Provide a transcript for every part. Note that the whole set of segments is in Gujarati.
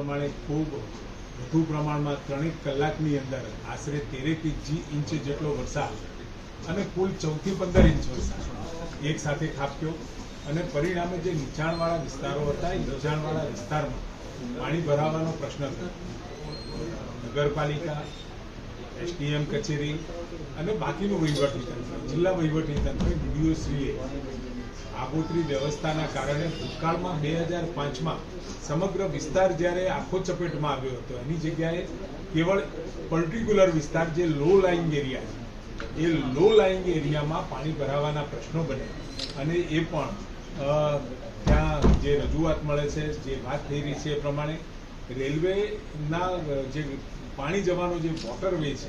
પ્રમાણે ખૂબ વધુ પ્રમાણમાં ત્રણેક કલાકની અંદર આશરે તેરેથી જી ઇંચ જેટલો વરસાદ અને કુલ ચૌદથી પંદર ઇંચ વરસાદ એક સાથે ખાબક્યો અને પરિણામે જે નીચાણવાળા વિસ્તારો હતા, એ નીચાણવાળા વિસ્તારમાં પાણી ભરાવાનો પ્રશ્ન થયો. નગરપાલિકા, એસડીએમ કચેરી અને બાકીનું વહીવટી તંત્ર જિલ્લા વહીવટી તંત્ર ડીડીઓશ્રીએ આગોતરી વ્યવસ્થાના કારણે ભૂતકાળમાં બે હજાર પાંચમાં સમગ્ર વિસ્તાર જ્યારે આખો ચપેટમાં આવ્યો હતો, એની જગ્યાએ કેવળ પર્ટિક્યુલર વિસ્તાર જે લો લાઇંગ એરિયા છે, એ લો લાઇંગ એરિયામાં પાણી ભરાવાના પ્રશ્નો બને. અને એ પણ ત્યાં જે રજૂઆત મળે છે, જે વાત થઈ રહી છે એ પ્રમાણે રેલવેના જે પાણી જવાનો જે વોટરવે છે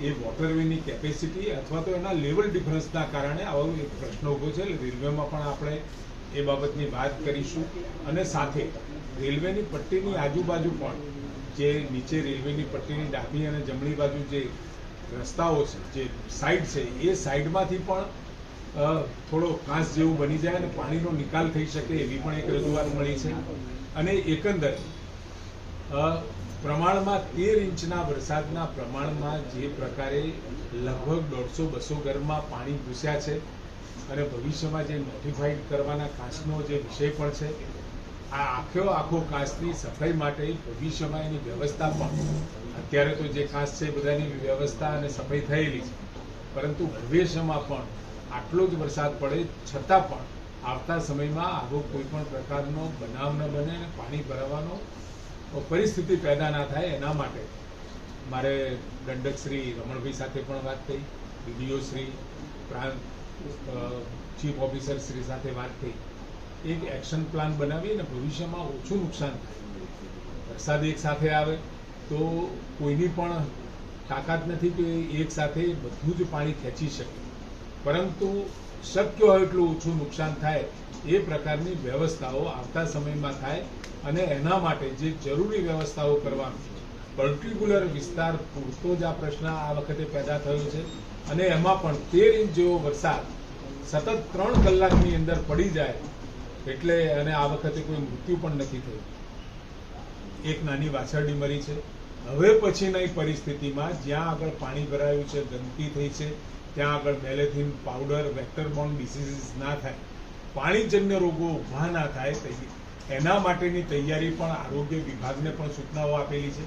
એ વોટરવેની કેપેસિટી અથવા તો એના લેવલ ડિફરન્સના કારણે આવો એક પ્રશ્ન ઊભો છે. રેલવેમાં પણ આપણે એ બાબતની વાત કરીશું. અને સાથે રેલવેની પટ્ટીની આજુબાજુ પણ જે નીચે રેલવેની પટ્ટીની ડાબી અને જમણી બાજુ જે રસ્તાઓ છે, જે સાઈડ છે, એ સાઈડમાંથી પણ થોડો કાંસ જેવું બની જાય અને પાણીનો નિકાલ થઈ શકે એવી પણ એક રજૂઆત મળી છે. અને એકંદર પ્રમાણમાં તેર ઇંચના વરસાદના પ્રમાણમાં જે પ્રકારે લગભગ દોઢસો બસો ઘરમાં પાણી ઘૂસ્યા છે અને ભવિષ્યમાં જે નોટિફાઈડ કરવાના કાચનો જે વિષય પણ છે, આ આખો આખો કાચની સફાઈ માટે ભવિષ્યમાં એની વ્યવસ્થા પણ. અત્યારે તો જે કાચ છે બધાની વ્યવસ્થા અને સફાઈ થયેલી છે. પરંતુ ભવિષ્યમાં પણ આટલો જ વરસાદ પડે છતાં પણ આવતા સમયમાં આવો કોઈ પણ પ્રકારનો બનાવ ન બને અને પાણી ભરાવાનો પરિસ્થિતિ પેદા ના થાય એના માટે મારે દંડક શ્રી રમણભાઈ સાથે પણ વાત થઈ, ડીડીઓ શ્રી, પ્રાંત ચીફ ઓફિસર શ્રી સાથે વાત થઈ. એક એક્શન પ્લાન બનાવી અને ભવિષ્યમાં ઓછું નુકસાન થાય. વરસાદ એક સાથે આવે તો કોઈની પણ તાકાત નથી કે એક સાથે બધું જ પાણી ખેંચી શકે. પરંતુ શક્ય હોય એટલું ઓછું નુકસાન થાય એ પ્રકારની વ્યવસ્થાઓ આવતા સમયમાં થાય અને એના માટે જે જરૂરી વ્યવસ્થાઓ કરવાની પર્ટિક્યુલર વિસ્તાર પૂરતો જ આ પ્રશ્ન આ વખતે પેદા થયો છે. અને એમાં પણ તેર ઇંચ જેવો વરસાદ સતત ત્રણ કલાકની અંદર પડી જાય એટલે અને આ વખતે કોઈ મૃત્યુ પણ નથી થયું. એક નાની વાછરડી મરી છે. હવે પછીની પરિસ્થિતિમાં જ્યાં આગળ પાણી ભરાયું છે, ગંદકી થઈ છે, ત્યાં આગળ મેલેથીન પાવડર વેક્ટરબોર્ન ડિસીઝીસ ના થાય. પાણીજન્ય રોગો ઊભા ના થાય એના માટેની તૈયારી પણ આરોગ્ય વિભાગને પણ સૂચનાઓ આપેલી છે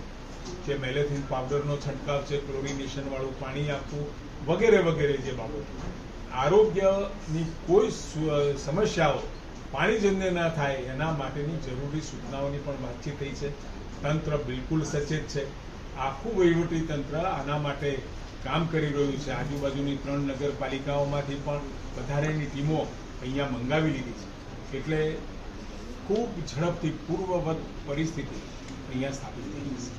કે મેલેથિન પાવડરનો છંટકાવ છે, ક્લોરિનેશનવાળું પાણી આપવું વગેરે વગેરે જે બાબતો. આરોગ્યની કોઈ સમસ્યાઓ પાણીજન્ય ના થાય એના માટેની જરૂરી સૂચનાઓની પણ વાતચીત થઈ છે. તંત્ર બિલકુલ સચેત છે. આખું વહીવટી તંત્ર આના માટે કામ કરી રહ્યું છે. આજુબાજુની ત્રણ નગરપાલિકાઓમાંથી પણ વધારેની ટીમો અહીંયા મંગાવી લીધી છે. એટલે ખૂબ ઝડપથી પૂર્વવત પરિસ્થિતિ અહીંયા સ્થાપિત થઈ જશે